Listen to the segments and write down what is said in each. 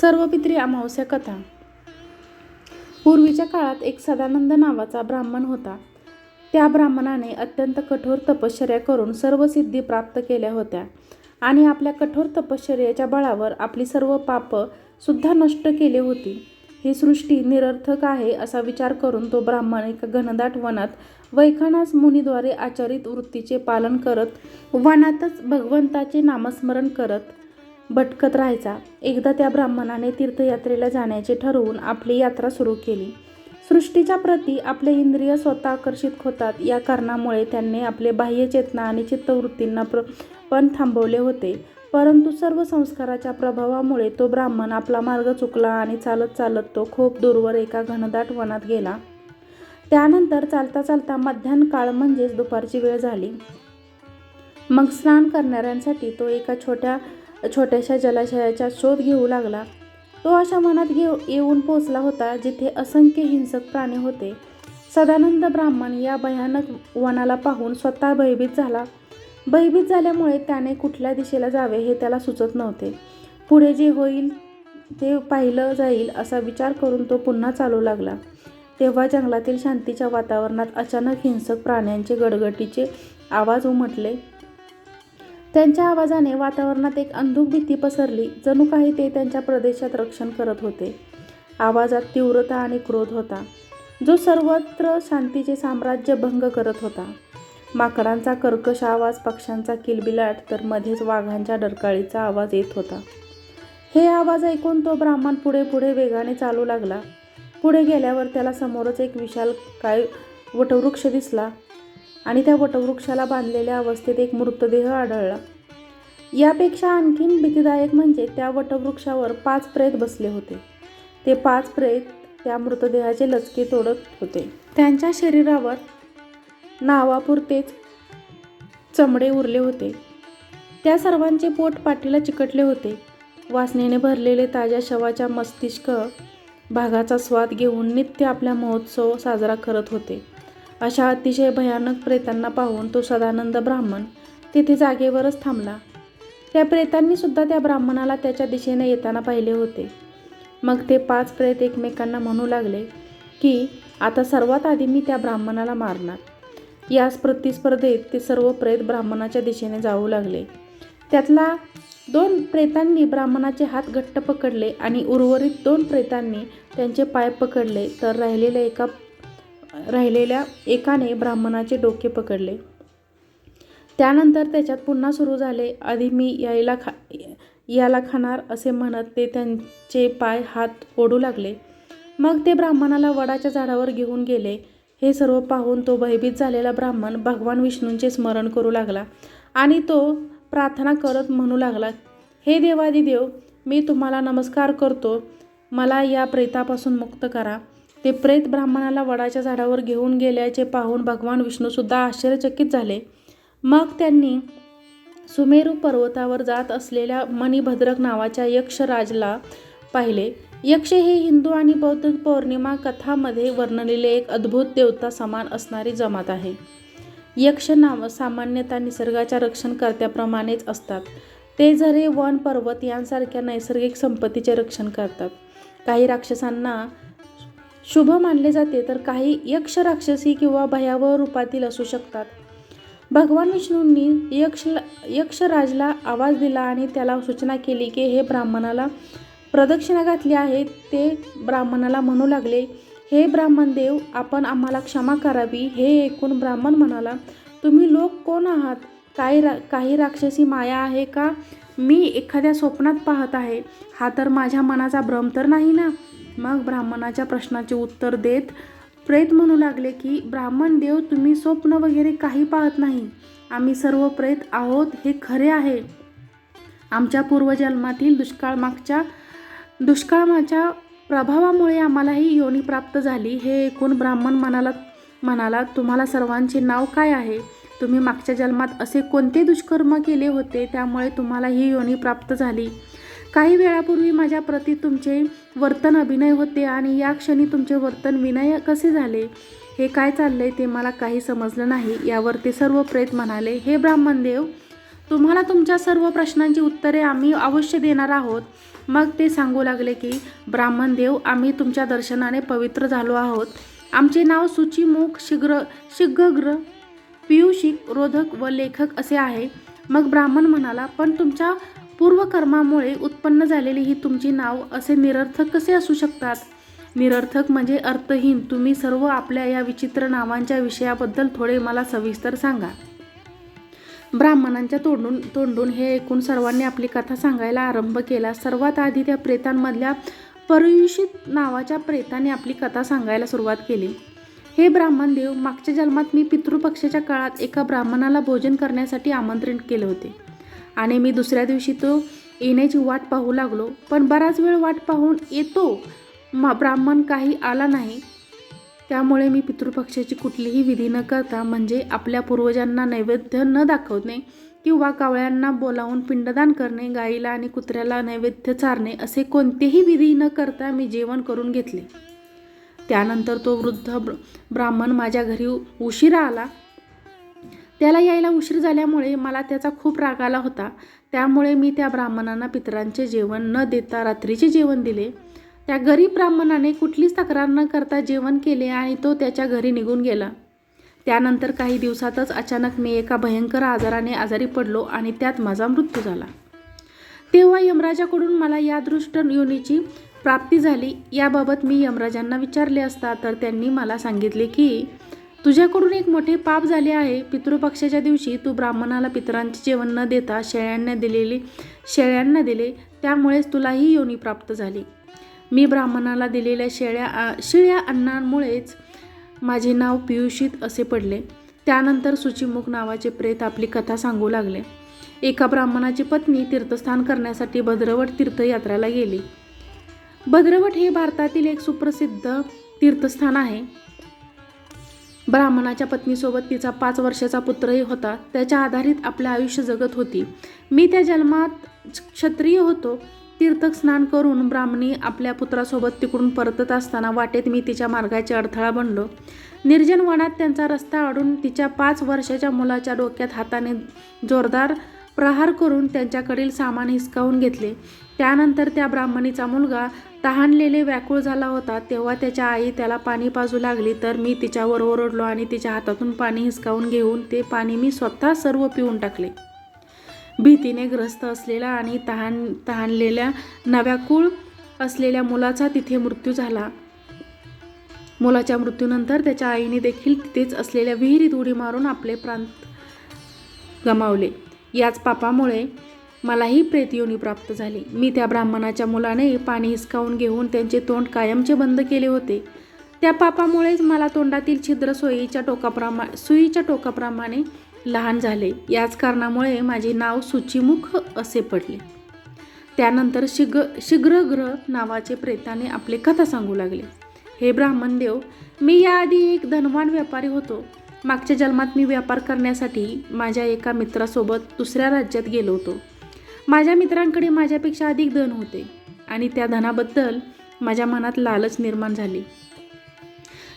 सर्वपित्री अमावस्या कथा. पूर्वीच्या काळात एक सदानंद नावाचा ब्राह्मण होता. त्या ब्राह्मणाने अत्यंत कठोर तपश्चर्या करून सर्व सिद्धी प्राप्त केल्या होत्या आणि आपल्या कठोर तपश्चर्याच्या बळावर आपली सर्व पापं सुद्धा नष्ट केली होती. ही सृष्टी निरर्थक आहे असा विचार करून तो ब्राह्मण एका घनदाट वनात वैखानास मुनीद्वारे आचरित वृत्तीचे पालन करत वनातच भगवंताचे नामस्मरण करत भटकत राहायचा. एकदा त्या ब्राह्मणाने तीर्थयात्रेला जाण्याचे ठरवून आपली यात्रा सुरू केली. सृष्टीच्या प्रती आपले इंद्रिय स्वतः आकर्षित होतात. या कारणामुळे त्यांनी आपले बाह्य चेतना आणि चित्तवृत्तींना प्र पण थांबवले होते. परंतु सर्व संस्काराच्या प्रभावामुळे तो ब्राह्मण आपला मार्ग चुकला आणि चालत चालत तो खूप दूरवर एका घनदाट वनात गेला. त्यानंतर चालता चालता मध्यान्ह काळ म्हणजेच दुपारची वेळ झाली. मग स्नान करणाऱ्यांसाठी तो एका छोट्या छोट्याशा जलाशयाचा शोध घेऊ लागला. तो अशा मनात घेऊ येऊन पोचला होता जिथे असंख्य हिंसक प्राणी होते. सदानंद ब्राह्मण या भयानक वनाला पाहून स्वतः भयभीत झाला. भयभीत झाल्यामुळे त्याने कुठल्या दिशेला जावे हे त्याला सुचत नव्हते. पुढे जे होईल ते पाहिलं जाईल असा विचार करून तो पुन्हा चालू लागला. तेव्हा जंगलातील शांतीच्या वातावरणात अचानक हिंसक प्राण्यांचे गडगडीचे आवाज उमटले. त्यांच्या आवाजाने वातावरणात एक अंधुक भीती पसरली. जणू काही ते त्यांच्या प्रदेशात रक्षण करत होते. आवाजात तीव्रता आणि क्रोध होता. जो सर्वत्र शांतीचे साम्राज्य भंग करत होता. माकडांचा कर्कश आवाज पक्ष्यांचा किलबिलाट तर मध्येच वाघांच्या डरकाळीचा आवाज येत होता. हे आवाज ऐकून तो ब्राह्मण पुढे पुढे वेगाने चालू लागला. पुढे गेल्यावर त्याला समोरच एक विशाल काय वटवृक्ष दिसला. आणि त्या वटवृक्षाला बांधलेल्या अवस्थेत एक मृतदेह आढळला. यापेक्षा आणखीन भीतीदायक म्हणजे त्या वटवृक्षावर पाच प्रेत बसले होते. ते पाच प्रेत त्या मृतदेहाचे लचके तोडत होते. त्यांच्या शरीरावर नावापुरतेच चमडे उरले होते. त्या सर्वांचे पोट पाठीला चिकटले होते. वासनेने भरलेले ताज्या शवाच्या मस्तिष्क भागाचा स्वाद घेऊन नित्य आपला महोत्सव साजरा करत होते. अशा अतिशय भयानक प्रेतांना पाहून तो सदानंद ब्राह्मण तिथे जागेवरच थांबला. त्या प्रेतांनी सुद्धा त्या ब्राह्मणाला त्याच्या दिशेने येताना पाहिले होते. मग ते पाच प्रेत एकमेकांना म्हणू लागले की आता सर्वात आधी मी त्या ब्राह्मणाला मारणार. याच प्रतिस्पर्धेत ते सर्व प्रेत ब्राह्मणाच्या दिशेने जाऊ लागले. त्यातला दोन प्रेतांनी ब्राह्मणाचे हात घट्ट पकडले आणि उर्वरित दोन प्रेतांनी त्यांचे पाय पकडले तर राहिलेल्या एका राहिलेल्या एकाने ब्राह्मणाचे डोके पकडले. त्यानंतर त्याच्यात पुन्हा सुरू झाले आधी मी यायला खा याला खाणार असे म्हणत ते त्यांचे पाय हात ओढू लागले. मग ते ब्राह्मणाला वडाच्या झाडावर घेऊन गेले. हे सर्व पाहून तो भयभीत झालेला ब्राह्मण भगवान विष्णूंचे स्मरण करू लागला आणि तो प्रार्थना करत म्हणू लागला हे देवादिदेव मी तुम्हाला नमस्कार करतो. मला या प्रेतापासून मुक्त करा. ते प्रेत ब्राह्मणाला वडाच्या झाडावर घेऊन गेल्याचे पाहून भगवान विष्णूसुद्धा आश्चर्यचकित झाले. मग त्यांनी सुमेरू पर्वतावर जात असलेल्या मणिभद्रक नावाच्या यक्षराजला पाहिले. यक्ष हे हिंदू आणि बौद्ध पौर्णिमा कथामध्ये वर्णलेले एक अद्भुत देवता समान असणारी जमात आहे. यक्ष नाम सामान्यतः निसर्गाच्या रक्षणकर्त्याप्रमाणेच असतात. ते झरे वन पर्वत यांसारख्या नैसर्गिक संपत्तीचे रक्षण करतात. काही राक्षसांना शुभ मानले जाते तर काही यक्ष राक्षसी किंवा भयावह रूपातील असू शकतात. भगवान विष्णूंनी यक्ष यक्षराजला आवाज दिला आणि त्याला सूचना केली की हे ब्राह्मणाला प्रदक्षिणा घातली आहे ते ब्राह्मणाला म्हणू लागले हे ब्राह्मण देव आपण आम्हाला क्षमा करावी. हे ऐकून ब्राह्मण म्हणाला तुम्ही लोक कोण आहात? काही रा काही राक्षसी माया आहे का? मी एखाद्या स्वप्नात पाहत आहे. हा तर माझ्या मनाचा भ्रम तर नाही ना? मग ब्राह्मणाच्या प्रश्नाचे उत्तर देत प्रेत म्हणू लागले की ब्राह्मण देव तुम्ही स्वप्न वगैरे काही पाहत नाही. आम्ही सर्व प्रेत आहोत हे खरे आहे. आमच्या पूर्वजन्मातील दुष्काळ मागच्या दुष्काळमाच्या प्रभावामुळे आम्हाला ही योनी प्राप्त झाली. हे ऐकून ब्राह्मण म्हणाला म्हणाला तुम्हाला सर्वांचे नाव काय आहे? तुम्ही मागच्या जन्मात असे कोणते दुष्कर्म केले होते? त्यामुळे तुम्हाला ही योनी प्राप्त झाली. काही वेळापूर्वी माझ्या प्रती तुमचे वर्तन अभिनय होते आणि या क्षणी तुमचे वर्तन विनय कसे झाले? हे काय चाललंय ते मला काही समजलं नाही. यावर ते सर्व प्रेत म्हणाले हे ब्राह्मणदेव तुम्हाला तुमच्या सर्व प्रश्नांची उत्तरे आम्ही अवश्य देणार आहोत. मग ते सांगू लागले की ब्राह्मण देव आम्ही तुमच्या दर्शनाने पवित्र झालो आहोत. आमचे नाव सुचिमुख शीघ्र शीघ्रग्र पियुषिक रोधक व लेखक असे आहे. मग ब्राह्मण म्हणाला पण तुमच्या पूर्वकर्मामुळे उत्पन्न झालेली ही तुमची नाव असे निरर्थक कसे असू शकतात? निरर्थक म्हणजे अर्थहीन. तुम्ही सर्व आपल्या या विचित्र नावांच्या विषयाबद्दल थोडे मला सविस्तर सांगा. ब्राह्मणांच्या तोंडून तोंडून हे ऐकून सर्वांनी आपली कथा सांगायला आरंभ केला. सर्वात आधी त्या प्रेतांमधल्या परयुषित नावाच्या प्रेताने आपली कथा सांगायला सुरुवात केली. हे ब्राह्मण देव मागच्या जन्मात मी पितृपक्षाच्या काळात एका ब्राह्मणाला भोजन करण्यासाठी आमंत्रित केले होते. आणि मी दुसऱ्या दिवशी तो येण्याची वाट पाहू लागलो. पण बराच वेळ वाट पाहून येतो. मा ब्राह्मण काही आला नाही. त्यामुळे मी पितृपक्षाची कुठलीही विधी न करता म्हणजे आपल्या पूर्वजांना नैवेद्य न दाखवणे किंवा कावळ्यांना बोलावून पिंडदान करणे गाईला आणि कुत्र्याला नैवेद्य चारणे असे कोणतेही विधी न करता मी जेवण करून घेतले. त्यानंतर तो वृद्ध ब्र ब्राह्मण माझ्या घरी उशिरा आला. त्याला यायला उशीर झाल्यामुळे मला त्याचा खूप राग आला होता. त्यामुळे मी त्या ब्राह्मणांना पितरांचे जेवण न देता रात्रीचे जेवण दिले. त्या गरीब ब्राह्मणाने कुठलीच तक्रार न करता जेवण केले आणि तो त्याच्या घरी निघून गेला. त्यानंतर काही दिवसातच अचानक मी एका भयंकर आजाराने आजारी पडलो आणि त्यात माझा मृत्यू झाला. तेव्हा यमराजाकडून मला या दृष्ट योनीची प्राप्ती झाली. याबाबत मी यमराजांना विचारले असता तर त्यांनी मला सांगितले की तुझ्याकडून एक मोठे पाप झाले आहे. पितृपक्षाच्या दिवशी तू ब्राह्मणाला पितरांचे जेवण न देता शेळ्यांना दिलेले शेळ्यांना दिले. त्यामुळेच तुला ही योनी प्राप्त झाली. मी ब्राह्मणाला दिलेल्या शेळ्या शिळ्या अन्नामुळेच माझे नाव पियुषित असे पडले. त्यानंतर सुचिमुख नावाचे प्रेत आपली कथा सांगू लागले. एका ब्राह्मणाची पत्नी तीर्थस्थान करण्यासाठी भद्रवट तीर्थयात्रेला गेली. भद्रवट हे भारतातील एक सुप्रसिद्ध तीर्थस्थान आहे. ब्राह्मणाच्या पत्नीसोबत तिचा पाच वर्षाचा पुत्रही होता. त्याच्या आधारित आपले आयुष्य जगत होती. मी त्या जन्मात क्षत्रिय होतो. तीर्थक स्नान करून ब्राह्मणी आपल्या पुत्रासोबत तिकडून परतत असताना वाटेत मी तिच्या मार्गाचे अडथळा बनलो. निर्जन वनात त्यांचा रस्ता अडून तिच्या पाच वर्षाच्या मुलाच्या डोक्यात हाताने जोरदार प्रहार करून त्यांच्याकडील सामान हिसकावून घेतले. त्यानंतर त्या ब्राह्मणीचा मुलगा तहानलेले व्याकुळ झाला होता. तेव्हा त्याच्या आई त्याला पाणी पाजू लागली. तर मी तिच्यावर ओरडलो आणि तिच्या हातातून पाणी हिसकावून घेऊन ते पाणी मी स्वतः सर्व पिऊन टाकले. भीतीने ग्रस्त असलेला आणि तहान तहानलेल्या नव्याकुळ असलेल्या मुलाचा तिथे मृत्यू झाला. मुलाच्या मृत्यूनंतर त्याच्या आईने देखील तिथेच असलेल्या विहिरीत उडी मारून आपले प्रांत गमावले. याच पापामुळे मलाही प्रेतयोनी प्राप्त झाली. मी त्या ब्राह्मणाच्या मुलाने पाणी हिसकावून घेऊन त्यांचे तोंड कायमचे बंद केले होते. त्या पापामुळेच मला तोंडातील छिद्र सोयीच्या टोकाप्रमा सुईच्या टोकाप्रमाणे लहान झाले. याच कारणामुळे माझे नाव सुचिमुख असे पडले. त्यानंतर शीघ्र शीघ्रग्रह नावाचे प्रेताने आपले कथा सांगू लागले. हे ब्राह्मण देव मी याआधी एक धनवान व्यापारी होतो. मागच्या जन्मात मी व्यापार करण्यासाठी माझ्या एका मित्रासोबत दुसऱ्या राज्यात गेलो होतो. माझ्या मित्रांकडे माझ्यापेक्षा अधिक धन होते आणि त्या धनाबद्दल माझ्या मनात लालच निर्माण झाली.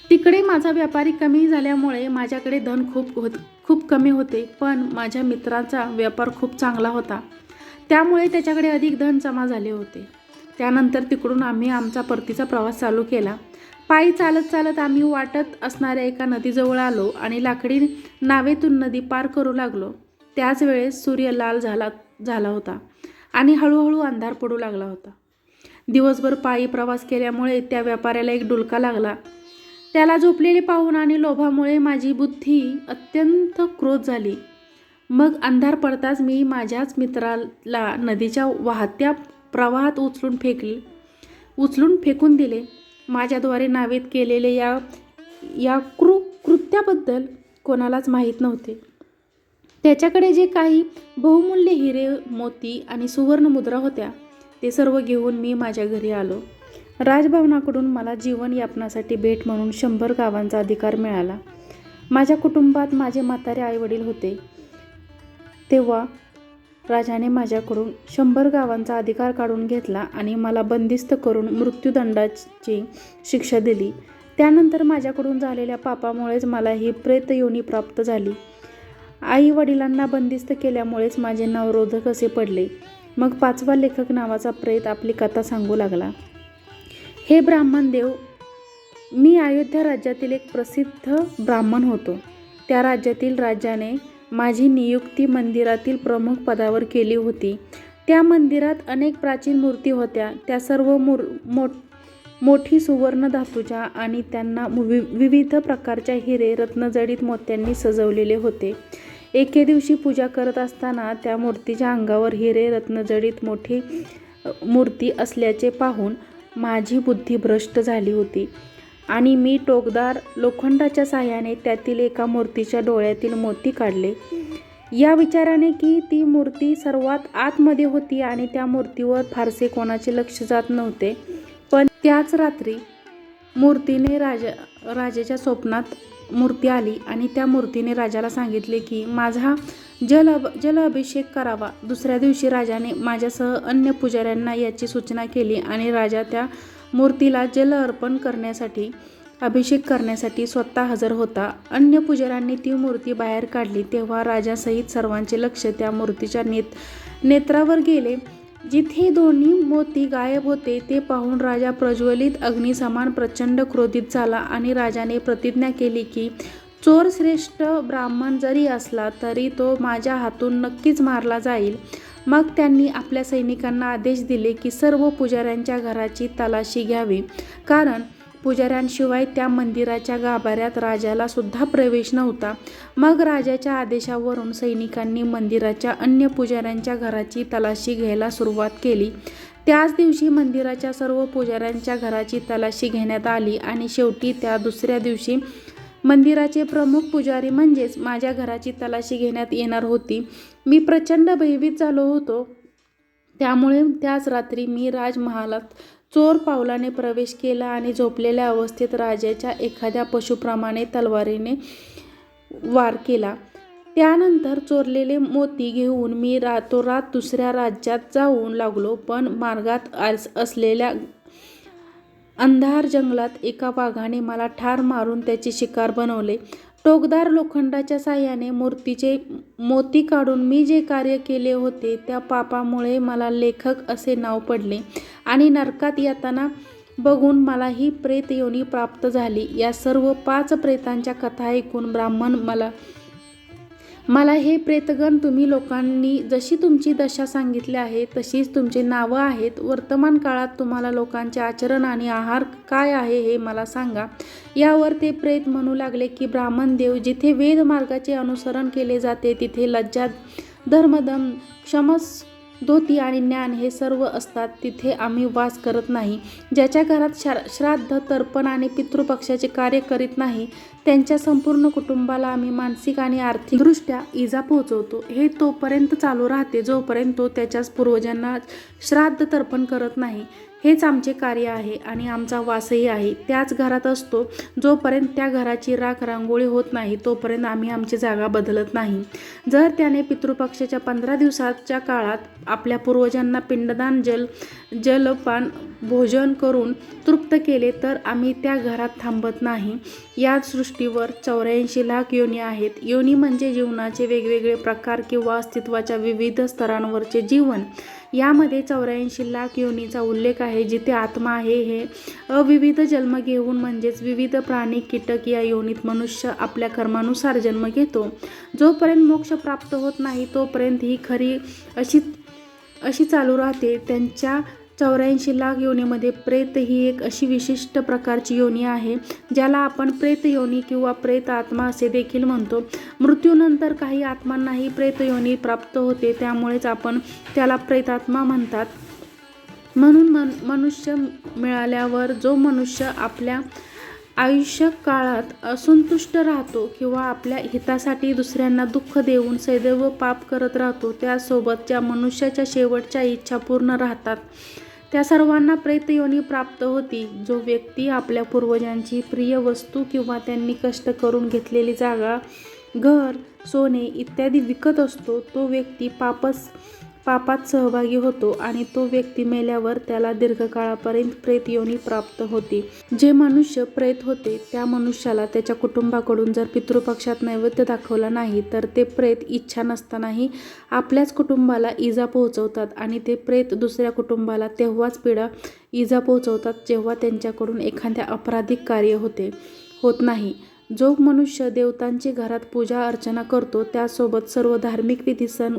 तिकडे माझा व्यापारी कमी झाल्यामुळे माझ्याकडे धन खूप होत खूप कमी होते पण माझ्या मित्राचा व्यापार खूप चांगला होता. त्यामुळे त्याच्याकडे अधिक धन जमा झाले होते. त्यानंतर तिकडून आम्ही आमचा परतीचा प्रवास चालू केला. पायी चालत चालत आम्ही वाटत असणाऱ्या एका नदीजवळ आलो आणि लाकडी नावेतून नदी पार करू लागलो. त्याच वेळेस सूर्य लाल झाला झाला होता आणि हळूहळू अंधार पडू लागला होता. दिवसभर पायी प्रवास केल्यामुळे त्या व्यापाऱ्याला एक डुलका लागला. त्याला झोपलेले पाहून आणि लोभामुळे माझी बुद्धी अत्यंत क्रोध झाली. मग अंधार पडताच मी माझ्याच मित्राला नदीच्या वाहत्या प्रवाहात उचलून फेकले उचलून फेकून दिले. माझ्याद्वारे नावेत केलेले या या कृ कृत्याबद्दल कोणालाच माहीत नव्हते. त्याच्याकडे जे काही बहुमूल्य हिरे मोती आणि सुवर्णमुद्रा होत्या ते सर्व घेऊन मी माझ्या घरी आलो. राजभवनाकडून मला जीवन यापनासाठी भेट म्हणून शंभर गावांचा अधिकार मिळाला. माझ्या कुटुंबात माझे म्हातारे आईवडील होते. तेव्हा राजाने माझ्याकडून शंभर गावांचा अधिकार काढून घेतला आणि मला बंदिस्त करून मृत्यूदंडाची शिक्षा दिली. त्यानंतर माझ्याकडून झालेल्या पापामुळेच मला ही प्रेतयोनी प्राप्त झाली. आई वडिलांना बंदिस्त केल्यामुळेच माझे नाव रोधक असे पडले. मग पाचवा लेखक नावाचा प्रेत आपली कथा सांगू लागला. हे ब्राह्मण देव मी अयोध्या राज्यातील एक प्रसिद्ध ब्राह्मण होतो. त्या राज्यातील राजाने माझी नियुक्ती मंदिरातील प्रमुख पदावर केली होती. त्या मंदिरात अनेक प्राचीन मूर्ती होत्या. त्या सर्व मूर मोठ मोठी सुवर्ण धातूच्या आणि त्यांना वि विविध प्रकारच्या हिरे रत्नजडीत मोत्यांनी सजवलेले होते. एके दिवशी पूजा करत असताना त्या मूर्तीच्या अंगावर हिरे रत्नजडीत मोठी मूर्ती असल्याचे पाहून माझी बुद्धी भ्रष्ट झाली होती. आणि मी टोकदार लोखंडाच्या साह्याने त्यातील एका मूर्तीच्या डोळ्यातील मोती काढले. या विचाराने की ती मूर्ती सर्वात आतमध्ये होती आणि त्या मूर्तीवर फारसे कोणाचे लक्ष जात नव्हते. पण त्याच रात्री मूर्तीने राजा राजाच्या स्वप्नात मूर्ती आली आणि त्या मूर्तीने राजाला सांगितले की माझा जल अभ जल अभिषेक करावा. दुसऱ्या दिवशी राजाने माझ्यासह अन्य पुजाऱ्यांना याची सूचना केली आणि राजा त्या मूर्तीला जल अर्पण करण्यासाठी अभिषेक करण्यासाठी स्वतः हजर होता. अन्य पुजाऱ्यांनी ती मूर्ती बाहेर काढली. तेव्हा राजासहित सर्वांचे लक्ष त्या मूर्तीच्या नेत नेत्रावर गेले. जिथे दोन्ही मोती गायब होते ते पाहून राजा प्रज्वलित अग्निसमान प्रचंड क्रोधित झाला आणि राजाने प्रतिज्ञा केली की चोर श्रेष्ठ ब्राह्मण जरी असला तरी तो माझ्या हातून नक्कीच मारला जाईल. मग त्यांनी आपल्या सैनिकांना आदेश दिले की सर्व पुजाऱ्यांच्या घराची तलाशी घ्यावी. कारण पुजाऱ्यांशिवाय त्या मंदिराच्या गाभाऱ्यात राजाला सुद्धा प्रवेश नव्हता. मग राजाच्या आदेशावरून सैनिकांनी मंदिराच्या अन्य पुजाऱ्यांच्या घराची तलाशी घ्यायला सुरुवात केली. त्याच दिवशी मंदिराच्या सर्व पुजाऱ्यांच्या घराची तलाशी घेण्यात आली आणि शेवटी त्या दुसऱ्या दिवशी मंदिराचे प्रमुख पुजारी म्हणजेच माझ्या घराची तलाशी घेण्यात येणार होती. मी प्रचंड भयभीत झालो होतो. त्यामुळे त्याच रात्री मी राजमहालात चोर पावलाने प्रवेश केला आणि झोपलेल्या अवस्थेत राजाच्या एखाद्या पशुप्रमाणे तलवारीने वार केला. त्यानंतर चोरलेले मोती घेऊन मी रातोरात दुसऱ्या राज्यात जाऊन लागलो पण मार्गात आस- असलेल्या अंधार जंगलात एका वाघाने मला ठार मारून त्याची शिकार बनवले. टोकदार लोखंडाच्या साह्याने मूर्तीचे मोती काढून मी जे कार्य केले होते त्या पापामुळे मला लेखक असे नाव पडले आणि नरकात येताना बघून मला ही प्रेत योनी प्राप्त झाली. या सर्व पाच प्रेतांच्या कथा ऐकून ब्राह्मण मला मला हे प्रेतगण तुम्ही लोकांनी जशी तुमची दशा सांगितली आहे तशीच तुमची नावं आहेत. वर्तमान काळात तुम्हाला लोकांचे आचरण आणि आहार काय आहे हे मला सांगा. यावर ते प्रेत म्हणू लागले की ब्राह्मण देव जिथे वेद मार्गाचे अनुसरण केले जाते तिथे लज्जा धर्मदम क्षमस धोती आणि ज्ञान हे सर्व असतात. तिथे आम्ही वास करत नाही. ज्याच्या घरात श्रा श्राद्ध तर्पण आणि पितृपक्षाचे कार्य करीत नाही त्यांच्या संपूर्ण कुटुंबाला आम्ही मानसिक आणि आर्थिकदृष्ट्या इजा पोहोचवतो. हे तोपर्यंत चालू राहते जोपर्यंत तो त्याच्याच पूर्वजांना श्राद्ध तर्पण करत नाही. हेच आमचे कार्य आहे आणि आमचा वासही आहे. त्याच घरात असतो. जोपर्यंत त्या घराची राख रांगोळी होत नाही तोपर्यंत आम्ही आमची जागा बदलत नाही. जर त्याने पितृपक्षाच्या पंधरा दिवसाच्या काळात आपल्या पूर्वजांना पिंडदान जल जलपान भोजन करून तृप्त केले तर आम्ही त्या घरात थांबत नाही. या सृष्टीवर चौऱ्याऐंशी लाख योनी आहेत. योनी म्हणजे जीवनाचे वेगवेगळे प्रकार किंवा अस्तित्वाच्या विविध स्तरांवरचे जीवन. यामध्ये चौऱ्याऐंशी लाख योनीचा उल्लेख आहे जिथे आत्मा आहे हे अविविध जन्म घेऊन म्हणजेच विविध प्राणी कीटक या योनीत मनुष्य आपल्या कर्मानुसार जन्म घेतो. जोपर्यंत मोक्ष प्राप्त होत नाही तोपर्यंत ही खरी अशी अशी चालू राहते. त्यांच्या चौऱ्याऐंशी लाख योनीमध्ये प्रेत ही एक अशी विशिष्ट प्रकारची योनी आहे ज्याला आपण प्रेत योनी किंवा प्रेत आत्मा असे देखील म्हणतो. मृत्यूनंतर काही आत्मांनाही प्रेत योनी प्राप्त होते त्यामुळेच आपण त्याला प्रेतात्मा म्हणतात. म्हणून मन मनुष्य मिळाल्यावर जो मनुष्य आपल्या आयुष्य काळात असंतुष्ट राहतो किंवा आपल्या हितासाठी दुसऱ्यांना दुःख देऊन सदैव पाप करत राहतो त्यासोबत ज्या मनुष्याच्या शेवटच्या इच्छा पूर्ण राहतात. त्या सर्वांना प्रेतयोनी प्राप्त होती. जो व्यक्ती आपल्या पूर्वजांची प्रिय वस्तू किंवा त्यांनी कष्ट करून घेतलेली जागा घर सोने इत्यादी विकत असतो तो व्यक्ती पापस पापात सहभागी होतो आणि तो व्यक्ती मेल्यावर त्याला दीर्घकाळापर्यंत प्रेत योनी प्राप्त होती. जे मनुष्य प्रेत होते त्या मनुष्याला त्याच्या कुटुंबाकडून जर पितृपक्षात नैवेद्य दाखवला नाही तर ते प्रेत इच्छा नसतानाही आपल्याच कुटुंबाला इजा पोहोचवतात आणि ते प्रेत दुसऱ्या कुटुंबाला तेव्हाच पीडा इजा पोहोचवतात जेव्हा त्यांच्याकडून एखाद्या अपराधिक कार्य होते होत नाही. जो मनुष्य देवतांची घरात पूजा अर्चना करतो त्यासोबत सर्व धार्मिक विधी सण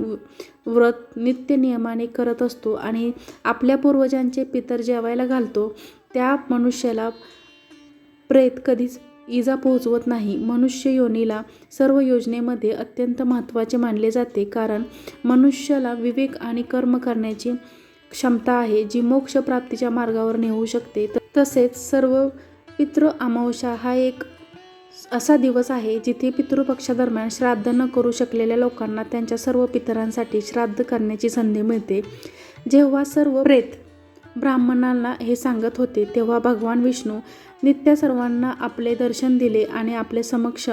व्रत नित्य नियमाने करत असतो आणि आपल्या पूर्वजांचे पितर जेवायला घालतो त्या मनुष्याला प्रेत कधीच इजा पोहोचवत नाही. मनुष्य योनीला सर्व योजनेमध्ये अत्यंत महत्त्वाचे मानले जाते कारण मनुष्याला विवेक आणि कर्म करण्याची क्षमता आहे. जी मोक्ष प्राप्तीच्या मार्गावर नेऊ शकते तसेच सर्व पितृ अमावस्या हा एक असा दिवस आहे जिथे पितृपक्षादरम्यान श्राद्ध न करू शकलेल्या लोकांना त्यांच्या सर्व पितरांसाठी श्राद्ध करण्याची संधी मिळते. जेव्हा सर्व प्रेत ब्राह्मणांना हे सांगत होते तेव्हा भगवान विष्णू नित्य सर्वांना आपले दर्शन दिले आणि आपले समक्ष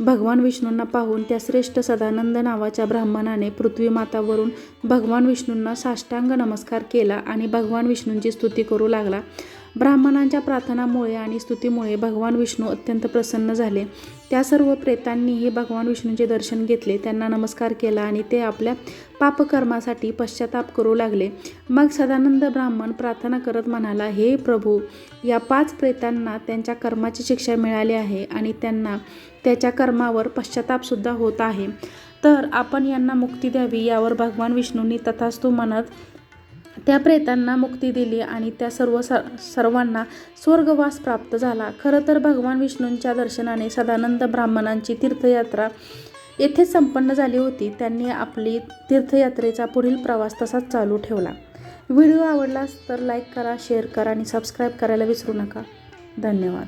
भगवान विष्णूंना पाहून त्या श्रेष्ठ सदानंद नावाच्या ब्राह्मणाने पृथ्वीमातावरून भगवान विष्णूंना साष्टांग नमस्कार केला आणि भगवान विष्णूंची स्तुती करू लागला. ब्राह्मणांच्या प्रार्थनामुळे आणि स्तुतीमुळे भगवान विष्णू अत्यंत प्रसन्न झाले. त्या सर्व प्रेतांनीही भगवान विष्णूचे दर्शन घेतले. त्यांना नमस्कार केला आणि ते आपल्या पापकर्मासाठी पश्चाताप करू लागले. मग सदानंद ब्राह्मण प्रार्थना करत म्हणाला हे प्रभू या पाच प्रेतांना त्यांच्या कर्माची शिक्षा मिळाली आहे आणि त्यांना त्याच्या कर्मावर पश्चातापसुद्धा होत आहे. तर आपण यांना मुक्ती द्यावी यावर भगवान विष्णूंनी तथास्तू म्हणत त्या प्रेतांना मुक्ती दिली आणि त्या सर्व स सर्वांना स्वर्गवास प्राप्त झाला. खरं तर भगवान विष्णूंच्या दर्शनाने सदानंद ब्राह्मणांची तीर्थयात्रा येथे संपन्न झाली होती. त्यांनी आपली तीर्थयात्रेचा पुढील प्रवास तसाच चालू ठेवला. व्हिडिओ आवडलास तर लाईक करा शेअर करा आणि सबस्क्राईब करायला विसरू नका. धन्यवाद.